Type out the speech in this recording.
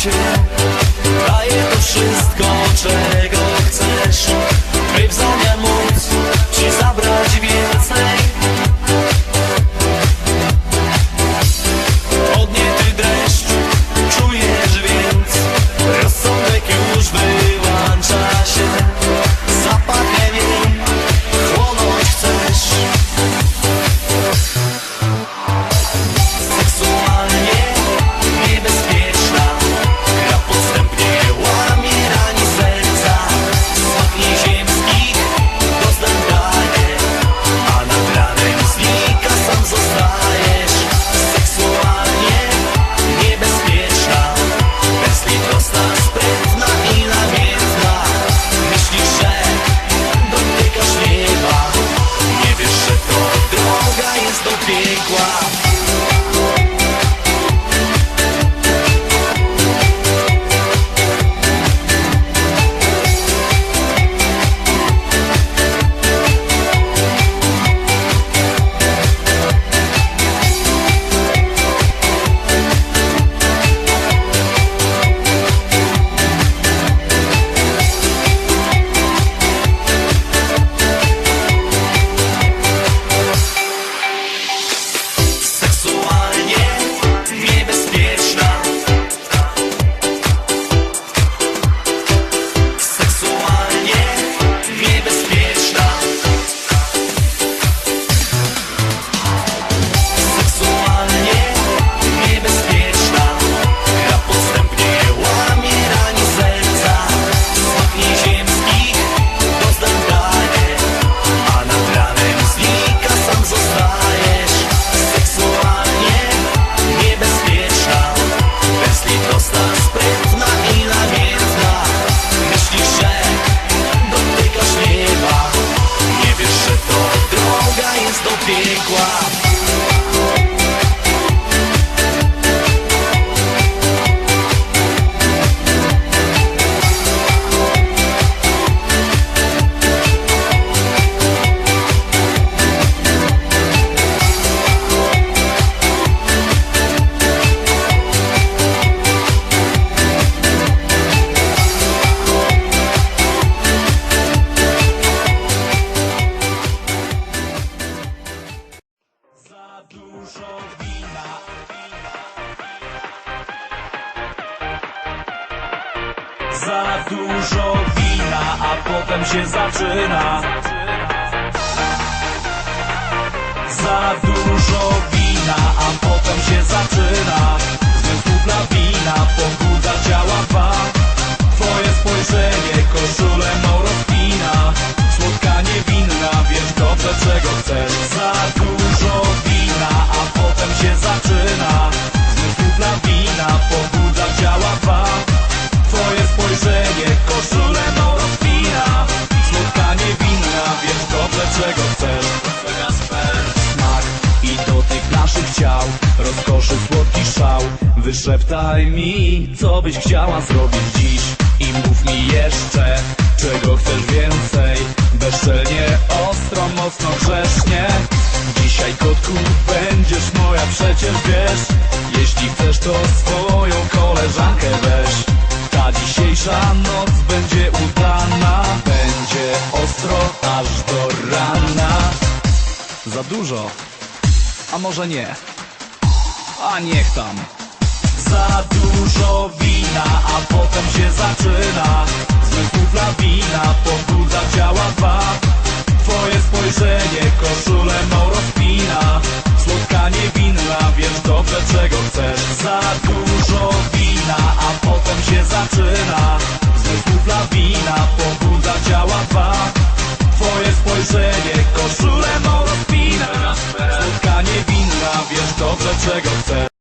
cię Daję to wszystko, czego estou pego za dużo wina, a potem się zaczyna. Za dużo wina, a potem się zaczyna. rozkoszy słodki szał. Wyszeptaj mi, co byś chciała zrobić dziś. I mów mi jeszcze, czego chcesz więcej. Bezczelnie, ostro, mocno, grzesznie. Dzisiaj kotku będziesz moja, przecież wiesz. Jeśli chcesz to swoją koleżankę weź. Ta dzisiejsza noc będzie udana. Będzie ostro aż do rana. Za dużo, a może nie a niech tam. Za dużo wina, a potem się zaczyna. Z wina pobudza ciała czego chcesz